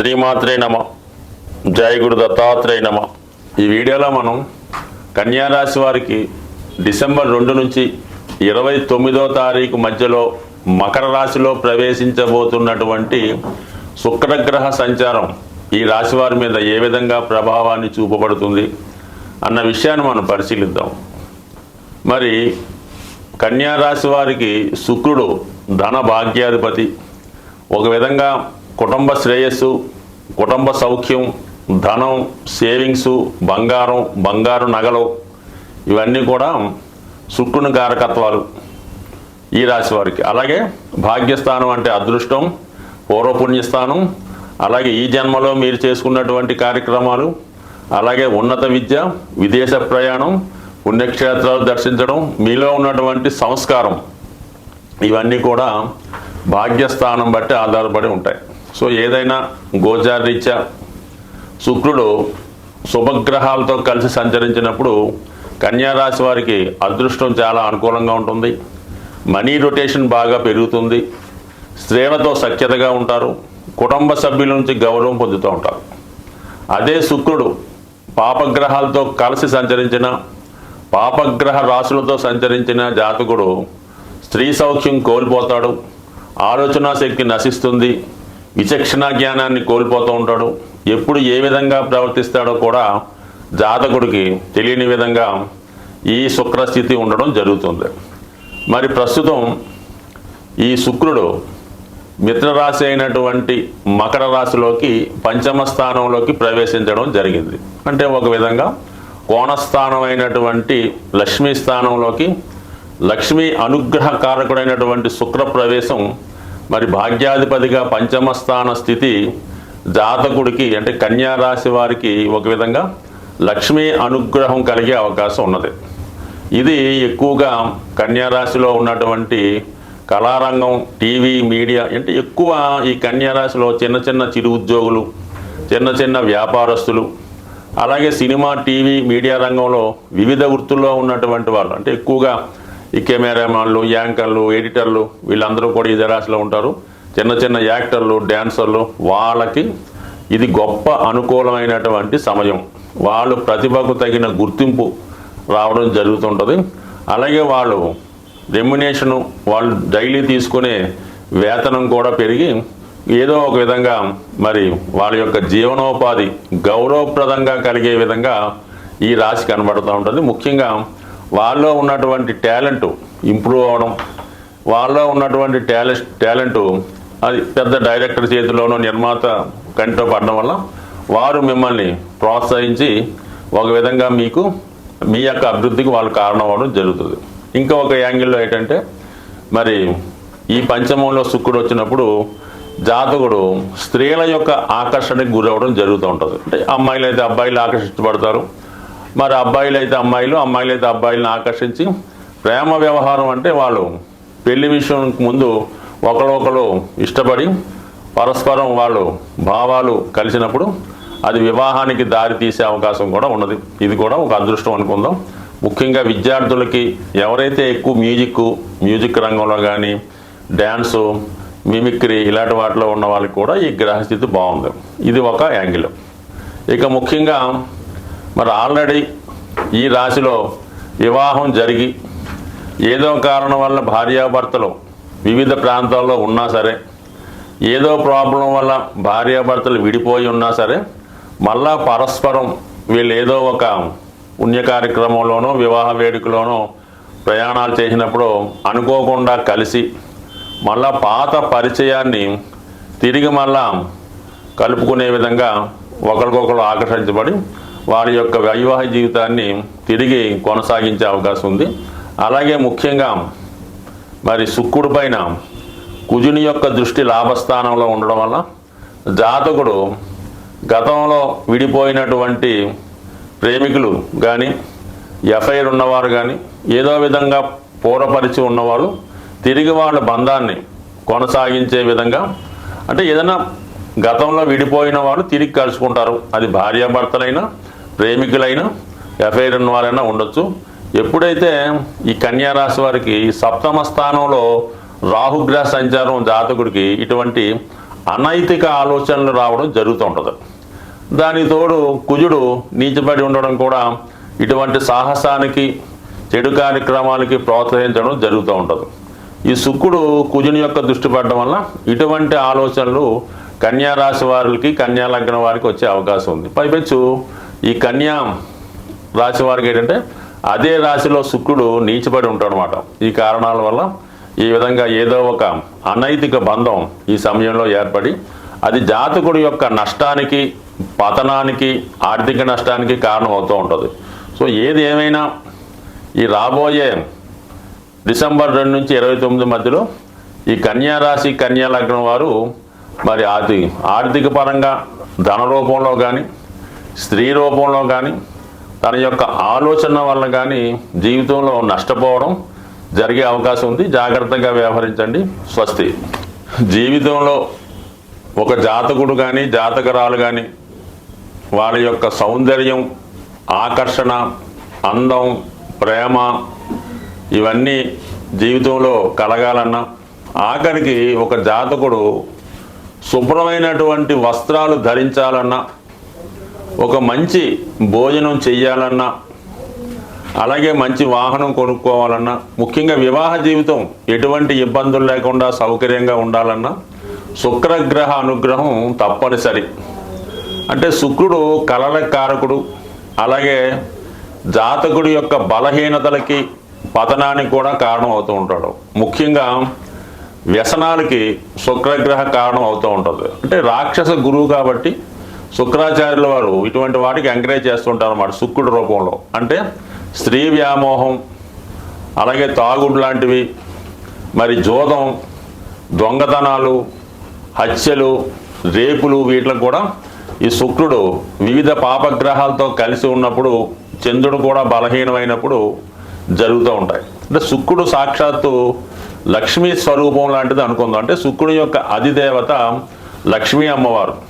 శ్రీమాత్రే నమ. జయగుడు దత్తాత్రేయ నమ. ఈ వీడియోలో మనం కన్యా రాశి వారికి డిసెంబర్ రెండు నుంచి ఇరవై తొమ్మిదో తారీఖు మధ్యలో మకర రాశిలో ప్రవేశించబోతున్నటువంటి శుక్రగ్రహ సంచారం ఈ రాశి వారి మీద ఏ విధంగా ప్రభావాన్ని చూపబడుతుంది అన్న విషయాన్ని మనం పరిశీలిద్దాం. మరి కన్యా రాశి వారికి శుక్రుడు ధన భాగ్యాధిపతి. ఒక విధంగా కుటుంబ శ్రేయస్సు కుటుంబ సౌఖ్యం ధనం సేవింగ్స్ బంగారం బంగారు నగలు ఇవన్నీ కూడా శుక్రుని కారకత్వాలు ఈ రాశి వారికి. అలాగే భాగ్యస్థానం అంటే అదృష్టం పూర్వపుణ్యస్థానం అలాగే ఈ జన్మలో మీరు చేసుకున్నటువంటి కార్యక్రమాలు అలాగే ఉన్నత విద్య విదేశ ప్రయాణం పుణ్యక్షేత్రాలు దర్శించడం మీలో ఉన్నటువంటి సంస్కారం ఇవన్నీ కూడా భాగ్యస్థానం బట్టి ఆధారపడి ఉంటాయి. సో ఏదైనా గోచారీత్యా శుక్రుడు శుభగ్రహాలతో కలిసి సంచరించినప్పుడు కన్యారాశి వారికి అదృష్టం చాలా అనుకూలంగా ఉంటుంది. మనీ రొటేషన్ బాగా పెరుగుతుంది. స్త్రీలతో సఖ్యతగా ఉంటారు. కుటుంబ సభ్యుల నుంచి గౌరవం పొందుతూ ఉంటారు. అదే శుక్రుడు పాపగ్రహాలతో కలిసి సంచరించిన పాపగ్రహ రాశులతో సంచరించిన జాతకుడు స్త్రీ సౌఖ్యం కోల్పోతాడు. ఆలోచన శక్తి నశిస్తుంది. విచక్షణ జ్ఞానాన్ని కోల్పోతూ ఉంటాడు. ఎప్పుడు ఏ విధంగా ప్రవర్తిస్తాడో కూడా జాతకుడికి తెలియని విధంగా ఈ శుక్రస్థితి ఉండడం జరుగుతుంది. మరి ప్రస్తుతం ఈ శుక్రుడు మిత్రరాశి అయినటువంటి మకర రాశిలోకి పంచమ స్థానంలోకి ప్రవేశించడం జరిగింది. అంటే ఒక విధంగా కోణస్థానం అయినటువంటి లక్ష్మీ స్థానంలోకి లక్ష్మీ అనుగ్రహ కారకుడైనటువంటి శుక్ర ప్రవేశం మరి భాగ్యాధిపతిగా పంచమ స్థాన స్థితి జాతకుడికి అంటే కన్యారాశి వారికి ఒక విధంగా లక్ష్మీ అనుగ్రహం కలిగే అవకాశం ఉన్నది. ఇది ఎక్కువగా కన్యారాశిలో ఉన్నటువంటి కళారంగం టీవీ మీడియా అంటే ఎక్కువ ఈ కన్యారాశిలో చిన్న చిన్న చిరు ఉద్యోగులు చిన్న చిన్న వ్యాపారస్తులు అలాగే సినిమా టీవీ మీడియా రంగంలో వివిధ వృత్తుల్లో ఉన్నటువంటి వాళ్ళు అంటే ఎక్కువగా ఈ కెమెరామెన్లు యాంకర్లు ఎడిటర్లు వీళ్ళందరూ కూడా ఇదే రాశిలో ఉంటారు. చిన్న చిన్న యాక్టర్లు డ్యాన్సర్లు వాళ్ళకి ఇది గొప్ప అనుకూలమైనటువంటి సమయం. వాళ్ళు ప్రతిభకు తగిన గుర్తింపు రావడం జరుగుతుంటుంది. అలాగే వాళ్ళు రెమ్యునేషను వాళ్ళు డైలీ తీసుకునే వేతనం కూడా పెరిగి ఏదో ఒక విధంగా మరి వాళ్ళ యొక్క జీవనోపాధి గౌరవప్రదంగా కలిగే విధంగా ఈ రాశి కనబడుతూ ఉంటుంది. ముఖ్యంగా వాళ్ళలో ఉన్నటువంటి టాలెంట్ ఇంప్రూవ్ అవ్వడం వాళ్ళలో ఉన్నటువంటి టాలెంట్ టాలెంట్ అది పెద్ద డైరెక్టర్ చేతిలోనో నిర్మాత కంటిలో పడడం వల్ల వారు మిమ్మల్ని ప్రోత్సహించి ఒక విధంగా మీకు మీ యొక్క అభివృద్ధికి వాళ్ళు కారణం అవ్వడం జరుగుతుంది. ఇంకా ఒక యాంగిల్లో ఏంటంటే మరి ఈ పంచమంలో శుక్రుడు వచ్చినప్పుడు జాతకుడు స్త్రీల యొక్క ఆకర్షణకి గురవడం జరుగుతూ ఉంటుంది. అంటే అమ్మాయిలు అయితే అబ్బాయిలు ఆకర్షించబడతారు మరి అబ్బాయిలు అయితే అమ్మాయిలు అమ్మాయిలు అయితే అబ్బాయిలను ఆకర్షించి ప్రేమ వ్యవహారం అంటే వాళ్ళు పెళ్ళి విషయం ముందు ఒకరొకరు ఇష్టపడి పరస్పరం వాళ్ళు భావాలు కలిసినప్పుడు అది వివాహానికి దారి తీసే అవకాశం కూడా ఉన్నది. ఇది కూడా ఒక అదృష్టం అనుకుందాం. ముఖ్యంగా విద్యార్థులకి ఎవరైతే ఎక్కువ మ్యూజిక్ మ్యూజిక్ రంగంలో కానీ డ్యాన్సు మిమిక్రీ ఇలాంటి వాటిలో ఉన్న వాళ్ళకి కూడా ఈ గ్రహస్థితి బాగుంది. ఇది ఒక యాంగిల్. ఇక ముఖ్యంగా మరి ఆల్రెడీ ఈ రాశిలో వివాహం జరిగి ఏదో కారణం వల్ల భార్యాభర్తలు వివిధ ప్రాంతాల్లో ఉన్నా సరే ఏదో ప్రాబ్లం వల్ల భార్యాభర్తలు విడిపోయి ఉన్నా సరే మళ్ళా పరస్పరం వీళ్ళు ఏదో ఒక పుణ్య కార్యక్రమంలోనో వివాహ వేడుకలోనో ప్రయాణాలు చేసినప్పుడు అనుకోకుండా కలిసి మళ్ళా పాత పరిచయాన్ని తిరిగి మళ్ళా కలుపుకునే విధంగా ఒకరికొకరు ఆకర్షించబడి వారి యొక్క వైవాహిక జీవితాన్ని తిరిగి కొనసాగించే అవకాశం ఉంది. అలాగే ముఖ్యంగా మరి శుక్రుడి పైన కుజుని యొక్క దృష్టి లాభస్థానంలో ఉండడం వల్ల జాతకుడు గతంలో విడిపోయినటువంటి ప్రేమికులు కానీ ఎఫ్ఐఆర్ ఉన్నవారు కానీ ఏదో విధంగా పూర్వపరిచి ఉన్నవాళ్ళు తిరిగి వాళ్ళ బంధాన్ని కొనసాగించే విధంగా అంటే ఏదైనా గతంలో విడిపోయిన వాళ్ళు తిరిగి కలుసుకుంటారు. అది భార్యాభర్తలైనా ప్రేమికులైనా ఎఫ్ఐఆర్ ఉన్న వారైనా ఉండొచ్చు. ఎప్పుడైతే ఈ కన్యారాశి వారికి సప్తమ స్థానంలో రాహుగ్రహ సంచారం జాతకుడికి ఇటువంటి అనైతిక ఆలోచనలు రావడం జరుగుతూ ఉంటుంది. దానికి తోడు కుజుడు నీచబడి ఉండడం కూడా ఇటువంటి సాహసానికి చెడు కార్యక్రమాలకి ప్రోత్సహించడం జరుగుతూ ఉంటుంది. ఈ శుక్రుడు కుజుని యొక్క దృష్టి పడడం వల్ల ఇటువంటి ఆలోచనలు కన్యారాశి వారికి కన్యాలగ్న వారికి వచ్చే అవకాశం ఉంది. పైపెచ్చు ఈ కన్యా రాశి వారికి ఏంటంటే అదే రాశిలో శుక్రుడు నీచిపడి ఉంటాడు అనమాట ఈ కారణాల వల్ల ఈ విధంగా ఏదో ఒక అనైతిక బంధం ఈ సమయంలో ఏర్పడి అది జాతకుడి యొక్క నష్టానికి పతనానికి ఆర్థిక నష్టానికి కారణం అవుతూ ఉంటుంది. సో ఏది ఏమైనా ఈ రాబోయే డిసెంబర్ రెండు నుంచి ఇరవై తొమ్మిది మధ్యలో ఈ కన్యా రాశి కన్యా లగ్నం వారు మరి అది ఆర్థిక పరంగా ధన రూపంలో కానీ స్త్రీ రూపంలో కానీ తన యొక్క ఆలోచన వల్ల కానీ జీవితంలో నష్టపోవడం జరిగే అవకాశం ఉంది. జాగ్రత్తగా వ్యవహరించండి. స్వస్తి. జీవితంలో ఒక జాతకుడు కానీ జాతకరాలు కానీ వాళ్ళ యొక్క సౌందర్యం ఆకర్షణ అందం ప్రేమ ఇవన్నీ జీవితంలో కలగాలన్నా ఆఖరికి ఒక జాతకుడు శుభ్రమైనటువంటి వస్త్రాలు ధరించాలన్నా ఒక మంచి భోజనం చెయ్యాలన్నా అలాగే మంచి వాహనం కొనుక్కోవాలన్నా ముఖ్యంగా వివాహ జీవితం ఎటువంటి ఇబ్బందులు లేకుండా సౌకర్యంగా ఉండాలన్నా శుక్రగ్రహ అనుగ్రహం తప్పనిసరి. అంటే శుక్రుడు కలల కారకుడు అలాగే జాతకుడి యొక్క బలహీనతలకి పతనానికి కూడా కారణం అవుతూ ఉంటాడు. ముఖ్యంగా వ్యసనాలకి శుక్రగ్రహ కారణం అవుతూ ఉంటుంది. అంటే రాక్షస గురువు కాబట్టి శుక్రాచార్యుల వారు ఇటువంటి వాటికి ఎంకరేజ్ చేస్తుంటారు అన్నమాట శుక్రుడి రూపంలో. అంటే స్త్రీ వ్యామోహం అలాగే తాగుడు లాంటివి మరి జోదం దొంగతనాలు హత్యలు రేపులు వీటిని కూడా ఈ శుక్రుడు వివిధ పాపగ్రహాలతో కలిసి ఉన్నప్పుడు చంద్రుడు కూడా బలహీనమైనప్పుడు జరుగుతూ ఉంటాయి. అంటే శుక్రుడు సాక్షాత్తు లక్ష్మీ స్వరూపం లాంటిది అనుకుందాం. అంటే శుక్రుడి యొక్క అధిదేవత లక్ష్మీ అమ్మవారు.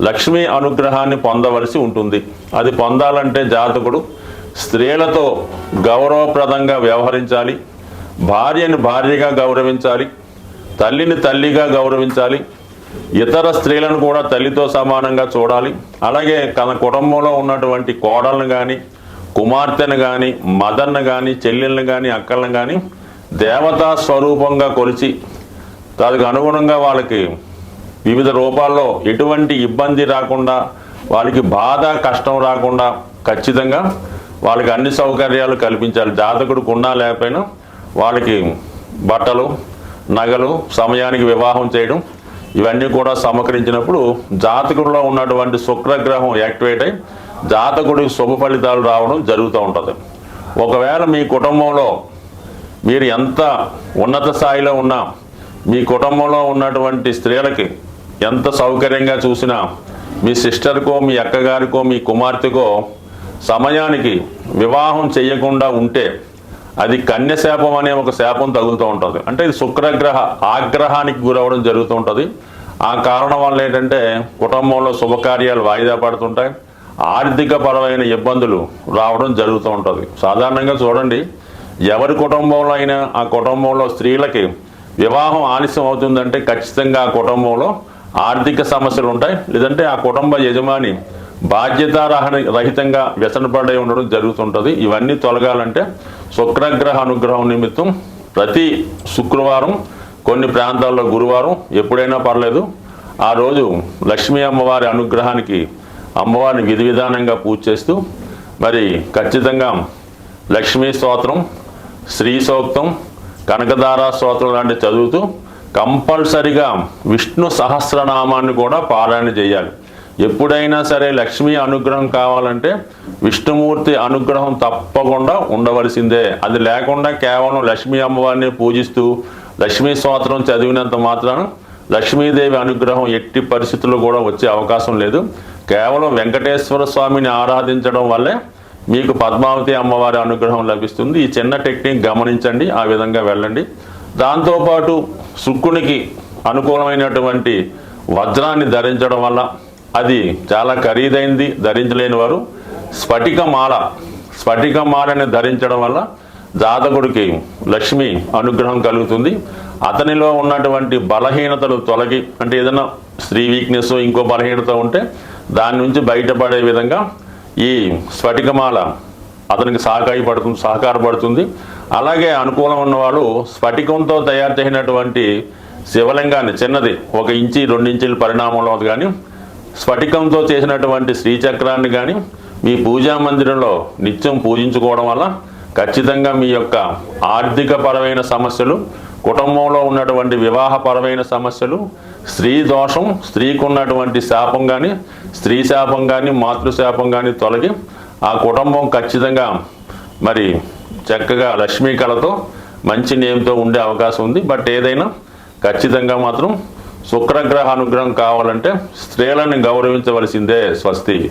లక్ష్మీ అనుగ్రహాన్ని పొందవలసి ఉంటుంది. అది పొందాలంటే జాతకుడు స్త్రీలతో గౌరవప్రదంగా వ్యవహరించాలి. భార్యని భార్యగా గౌరవించాలి. తల్లిని తల్లిగా గౌరవించాలి. ఇతర స్త్రీలను కూడా తల్లితో సమానంగా చూడాలి. అలాగే తన కుటుంబంలో ఉన్నటువంటి కోడలను కానీ కుమార్తెను కానీ మదర్ను కానీ చెల్లెళ్ళను కానీ అక్కలను కానీ దేవతా స్వరూపంగా కొలిచి దానికి అనుగుణంగా వాళ్ళకి వివిధ రూపాల్లో ఎటువంటి ఇబ్బంది రాకుండా వాళ్ళకి బాధ కష్టం రాకుండా ఖచ్చితంగా వాళ్ళకి అన్ని సౌకర్యాలు కల్పించాలి. జాతకుడికి ఉన్నా లేకపోయినా వాళ్ళకి బట్టలు నగలు సమయానికి వివాహం చేయడం ఇవన్నీ కూడా సమకరించినప్పుడు జాతకుడిలో ఉన్నటువంటి శుక్రగ్రహం యాక్టివేట్ అయి జాతకుడికి శుభ ఫలితాలు రావడం జరుగుతూ ఉంటుంది. ఒకవేళ మీ కుటుంబంలో మీరు ఎంత ఉన్నత స్థాయిలో ఉన్నా మీ కుటుంబంలో ఉన్నటువంటి స్త్రీలకి ఎంత సౌకర్యంగా చూసినా మీ సిస్టర్కో మీ అక్కగారికో మీ కుమార్తెకో సమయానికి వివాహం చేయకుండా ఉంటే అది కన్య శాపం అనే ఒక శాపం తగులుతూ ఉంటుంది. అంటే ఇది శుక్రగ్రహ ఆగ్రహానికి గురవడం జరుగుతూ ఉంటుంది. ఆ కారణం వల్ల ఏంటంటే కుటుంబంలో శుభకార్యాలు వాయిదా పడుతుంటాయి. ఆర్థిక పరమైన ఇబ్బందులు రావడం జరుగుతూ ఉంటుంది. సాధారణంగా చూడండి ఎవరి కుటుంబంలో అయినా ఆ కుటుంబంలో స్త్రీలకి వివాహం ఆలస్యం అవుతుందంటే ఖచ్చితంగా ఆ కుటుంబంలో ఆర్థిక సమస్యలు ఉంటాయి లేదంటే ఆ కుటుంబ యజమాని బాధ్యతారహణ రహితంగా వ్యసనపడే ఉండడం జరుగుతుంటుంది. ఇవన్నీ తొలగాలంటే శుక్రగ్రహ అనుగ్రహం నిమిత్తం ప్రతి శుక్రవారం కొన్ని ప్రాంతాల్లో గురువారం ఎప్పుడైనా పర్లేదు ఆ రోజు లక్ష్మీ అమ్మవారి అనుగ్రహానికి అమ్మవారిని విధి విధానంగా పూజ చేస్తూ మరి ఖచ్చితంగా లక్ష్మీ స్తోత్రం శ్రీ సూక్తం కనకదారా స్తోత్రం లాంటి చదువుతూ కంపల్సరిగా విష్ణు సహస్రనామాన్ని కూడా పారాయణ చేయాలి. ఎప్పుడైనా సరే లక్ష్మీ అనుగ్రహం కావాలంటే విష్ణుమూర్తి అనుగ్రహం తప్పకుండా ఉండవలసిందే. అది లేకుండా కేవలం లక్ష్మీ అమ్మవారిని పూజిస్తూ లక్ష్మీ స్తోత్రం చదివినంత మాత్రాన లక్ష్మీదేవి అనుగ్రహం ఎట్టి పరిస్థితుల్లో కూడా వచ్చే అవకాశం లేదు. కేవలం వెంకటేశ్వర స్వామిని ఆరాధించడం వల్లే మీకు పద్మావతి అమ్మవారి అనుగ్రహం లభిస్తుంది. ఈ చిన్న టెక్నిక్ గమనించండి ఆ విధంగా వెళ్ళండి. దాంతోపాటు శుక్కునికి అనుకూలమైనటువంటి వజ్రాన్ని ధరించడం వల్ల అది చాలా ఖరీదైంది ధరించలేని వారు స్ఫటికమాల స్ఫటికమాలని ధరించడం వల్ల జాతకుడికి లక్ష్మి అనుగ్రహం కలుగుతుంది. అతనిలో ఉన్నటువంటి బలహీనతలు తొలగి అంటే ఏదైనా స్త్రీ వీక్నెస్ ఇంకో బలహీనత ఉంటే దాని నుంచి బయటపడే విధంగా ఈ స్ఫటికమాల అతనికి సహకాయపడుతుంది సహకారపడుతుంది. అలాగే అనుకూలం ఉన్నవాళ్ళు స్ఫటికంతో తయారు చేసినటువంటి శివలింగాన్ని చిన్నది ఒక ఇంచి రెండు ఇంచుల పరిణామంలో కానీ స్ఫటికంతో చేసినటువంటి శ్రీచక్రాన్ని కానీ మీ పూజా మందిరంలో నిత్యం పూజించుకోవడం వల్ల ఖచ్చితంగా మీ యొక్క ఆర్థికపరమైన సమస్యలు కుటుంబంలో ఉన్నటువంటి వివాహపరమైన సమస్యలు స్త్రీ దోషం స్త్రీకి ఉన్నటువంటి శాపం కానీ స్త్రీ శాపం కానీ మాతృశాపం కానీ తొలగి ఆ కుటుంబం ఖచ్చితంగా మరి చక్కగా లక్ష్మీ కళతో మంచి నేమ్తో ఉండే అవకాశం ఉంది. బట్ ఏదైనా ఖచ్చితంగా మాత్రం శుక్రగ్రహ అనుగ్రహం కావాలంటే స్త్రీలను గౌరవించవలసిందే స్వస్తి.